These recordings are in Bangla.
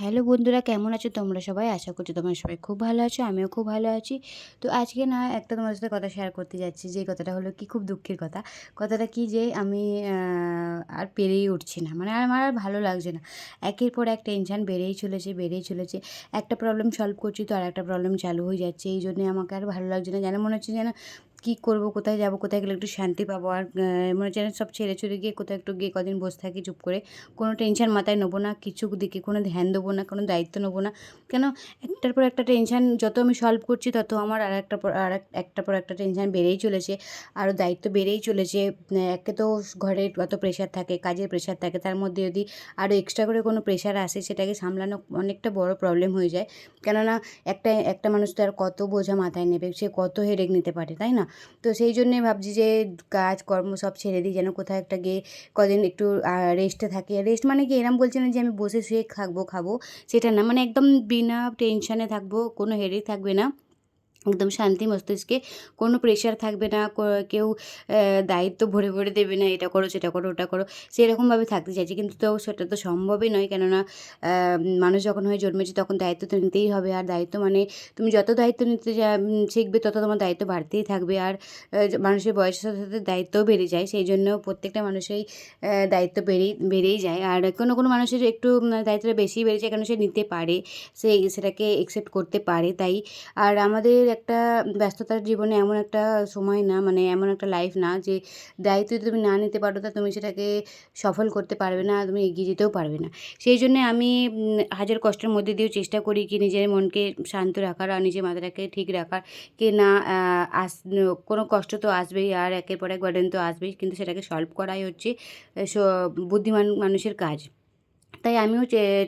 হ্যালো বন্ধুরা, কেমন আছো তোমরা সবাই? আশা করছি তোমরা সবাই খুব ভালো আছো, আমিও খুব ভালো আছি। তো আজকে না একটা তোমার সাথে কথা শেয়ার করতে যাচ্ছি, যে কথাটা হলো কি, খুব দুঃখের কথা। কথাটা কি যে আমি আর পেরেই উঠছি না মানে আমার আর ভালো লাগছে না। একের পর এক টেনশান বেড়েই চলেছে বেড়েই চলেছে। একটা প্রবলেম সলভ করছি তো আর একটা প্রবলেম চালু হয়ে যাচ্ছে, এই জন্যে আমাকে আর ভালো লাগছে না। যেন মনে হচ্ছে যেন কী করব, কোথায় যাব, কোথায় গেলে একটু শান্তি পাবো? আর মনে হচ্ছে সব ছেড়ে ছুড়ে গিয়ে কোথাও একটু গিয়ে কদিন বসে থাকি চুপ করে। কোনো টেনশন মাথায় নেব না, কিছু দিকে কোনো ধ্যান দেবো না, কোনো দায়িত্ব নেব না। কেন? একটার পর একটা টেনশন যত আমি সলভ করছি, তত আমার আর একটা পর, আর এক- একটার পর একটা টেনশন বেড়েই চলেছে। আরও দায়িত্ব বেড়েই চলেছে। একে তো ঘরে কত প্রেশার থাকে, কাজের প্রেশার থাকে, তার মধ্যে যদি আরও এক্সট্রা করে কোনো প্রেশার আসে, সেটাকে সামলানো অনেকটা বড় প্রবলেম হয়ে যায়। কেননা একটা একটা মানুষ তো আর কত বোঝা মাথায় নেবে, সে কত হেডেক নিতে পারে, তাই না? তো সেই জন্যে ভাবছি যে কাজকর্ম সব ছেড়ে দিই, যেন কোথাও একটা গিয়ে কদিন একটু রেস্টে থাকি। রেস্ট মানে কি? এরম বলছে না যে আমি বসে শুয়ে থাকব, খাব, সেটা না। মানে একদম বিনা টেনশানে থাকব, কোনো হেডেক থাকবে না। একদম শান্তি মস্তিষ্কে কোনো প্রেশার থাকবে না কেউ দায়িত্ব ভরে ভরে দেবে না, এটা করো, সেটা করো, ওটা করো, সেরকমভাবে থাকতে চাইছি। কিন্তু তো সেটা তো সম্ভবই নয়। কেননা মানুষ যখন হয়ে জন্মেছে তখন দায়িত্ব তো নিতেই হবে। আর দায়িত্ব মানে তুমি যত দায়িত্ব নিতে শিখবে তত তোমার দায়িত্ব বাড়তেই থাকবে। আর মানুষের বয়সের সাথে সাথে দায়িত্বও বেড়ে যায়। সেই জন্য প্রত্যেকটা মানুষেরই দায়িত্ব বেড়েই বেড়েই যায়। আর কোনো কোনো মানুষের একটু দায়িত্বটা বেশি বেড়ে যায় কেন সে নিতে পারে, সে সেটাকে একসেপ্ট করতে পারে। তাই, আর আমাদের একটা ব্যস্ততার জীবনে এমন একটা সময় না মানে এমন একটা লাইফ না যে দায়িত্ব যদি তুমি না নিতে পারো, তা তুমি সেটাকে সফল করতে পারবে না, তুমি এগিয়ে যেতেও পারবে না। সেই জন্যে আমি হাজার কষ্টের মধ্যে দিয়েও চেষ্টা করি কি নিজের মনকে শান্ত রাখার আর নিজের মাথাটাকে ঠিক রাখার। কে না আস, কোনো কষ্ট তো আসবেই আর একের পর এক বার্ডেন তো আসবেই, কিন্তু সেটাকে সলভ করাই হচ্ছে বুদ্ধিমান মানুষের কাজ। তাই আমিও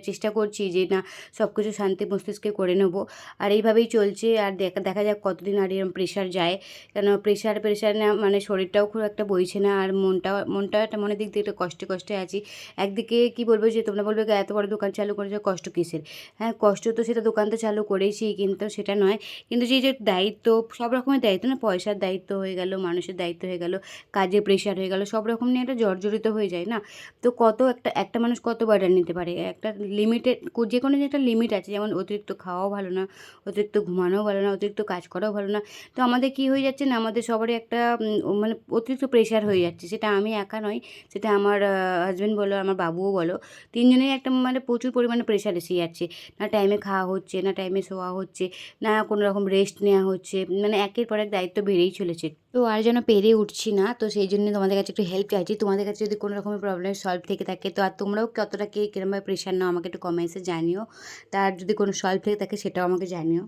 চেষ্টা করছি যে না সব কিছু শান্তি মস্তিষ্কে করে নেব। আর এইভাবেই চলছে আর দেখা দেখা যাক কতদিন আর এরকম প্রেশার যায়। কেন প্রেশার প্রেশার না মানে শরীরটাও খুব একটা বইছে না আর মনটাও মনটা একটা মনের দিক দিয়ে একটা কষ্টে কষ্টে আছি। একদিকে কি বলব যে তোমরা বলবে "গা, এত বড় দোকান চালু করেছ কষ্ট কিসের? হ্যাঁ কষ্ট তো সেটা দোকান তো চালু করেছি কিন্তু সেটা নয়। কিন্তু যে যে দায়িত্ব সব রকমের দায়িত্ব না পয়সার দায়িত্ব হয়ে গেল মানুষের দায়িত্ব হয়ে গেল কাজে প্রেশার হয়ে গেল সব রকম নিয়ে একটা জর্জরিত হয়ে যায় না। তো কত একটা একটা মানুষ কত বার্ডেন নিতে পারে। একটা লিমিটেড যে কোনো যে একটা লিমিট আছে, যেমন অতিরিক্ত খাওয়াও ভালো না, অতিরিক্ত ঘুমানোও ভালো না, অতিরিক্ত কাজ করাও ভালো না, তো আমাদের কি হয়ে যাচ্ছে না, আমাদের সবারই একটা মানে অতিরিক্ত প্রেশার হয়ে যাচ্ছে। সেটা আমি একা নয় সেটা আমার হাজব্যান্ড বলো, আমার বাবুও বলো তিনজনেই একটা মানে প্রচুর পরিমাণে প্রেশার এসে যাচ্ছে। না টাইমে খাওয়া হচ্ছে, না টাইমে শোয়া হচ্ছে, না কোনো রকম রেস্ট নেওয়া হচ্ছে মানে একের পর এক দায়িত্ব বেড়েই চলেছে। তো আর যেন পেরে উঠছি না, তো সেই জন্য তোমাদের কাছে একটু হেল্প চাইছি। তোমাদের কাছে যদি কোনো রকমের প্রবলেম সলভ থেকে থাকে, তো আর তোমরাও কতটা কে কীরকমভাবে প্রেশার নাও আমাকে একটু কমেন্টসে জানিও। তার যদি কোনো সলভ থেকে থাকে সেটাও আমাকে জানিও।